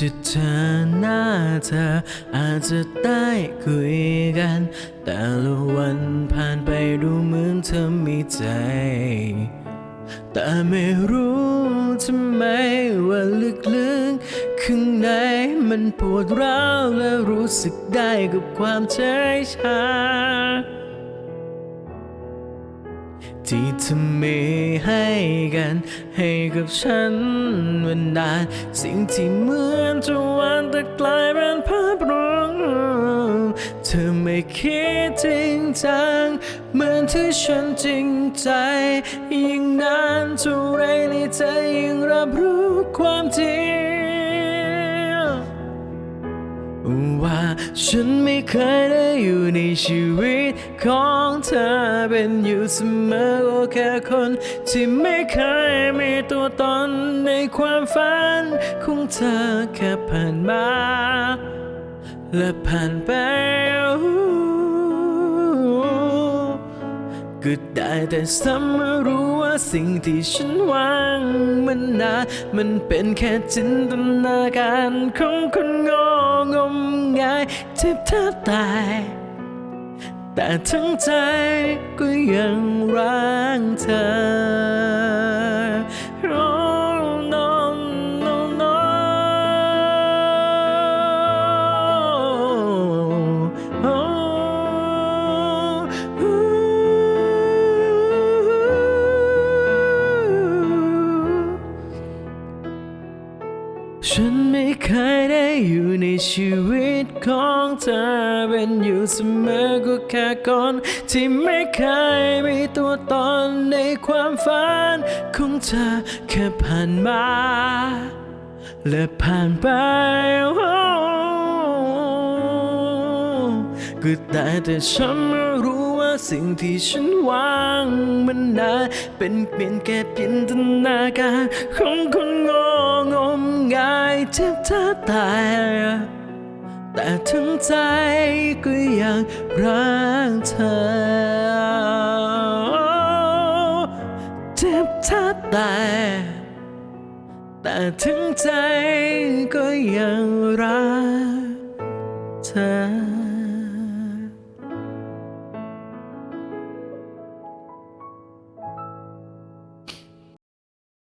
จะเจอหน้าเธออาจจะได้คุยกัน แต่ละวันผ่านไปดูเหมือนเธอมีใจ แต่ไม่รู้ทำไมว่าลึกๆข้างในมันปวดร้าวและรู้สึกได้กับความเฉยชาที่เธอมีให้ กัน ให้กับฉันวันนานสิ่งที่เหมือนจะวันแต่กลายเป็นภาพรวงเธอไม่คิดจริงจังเหมือนที่ฉันจริงใจยิ่งนานเท่าไรในใจยิ่งรับรู้ความจริง ว่าฉันไม่เคยได้อยู่ในชีวิตของเธอเป็นอยู่เสมอก็แค่คนที่ไม่เคยมีตัวตนในความฝันของเธอแค่ผ่านมา และผ่านไปก็ได้แต่ซ้ำมารู้ว่าสิ่งที่ฉันหวังมันนา มันเป็นแค่จินตนาการของคนงอง มงายเจ็บแทบตาย แต่ทั้งใจก็ยังรักเธอ Oh, no, no, no. Oh, ooh. ฉัน เคยได้อยู่ในชีวิตของเธอเป็นอยู่เสมอก็แค่คนที่ไม่เคยมีตัวตนในความฝันของเธอแค่ผ่านมา และผ่านไปก็ได้แต่ฉันไม่รู้ว่าสิ่งที่ฉันหวังมันนาเป็นเพียงแค่จินตนาการของคนงงม ที่เธอตาแต่ถึงใจก็ยังรักเธอเจ็บเธอตาแต่ถึงใจก็ยังรักเธอ